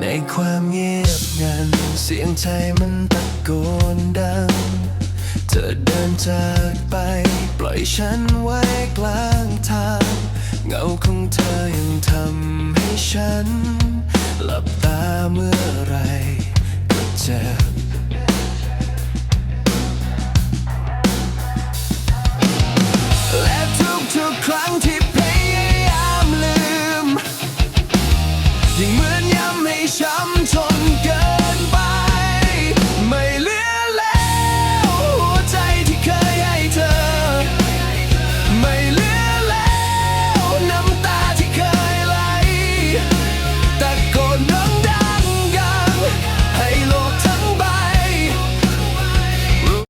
ในความเงียบงัน เสียงใจมันตะโกนดัง เธอเดินจากไป ปล่อยฉันไว้กลางทาง เงาของเธอยังทำให้ฉัน หลับตาเมื่อไรก็เจ็บ 向左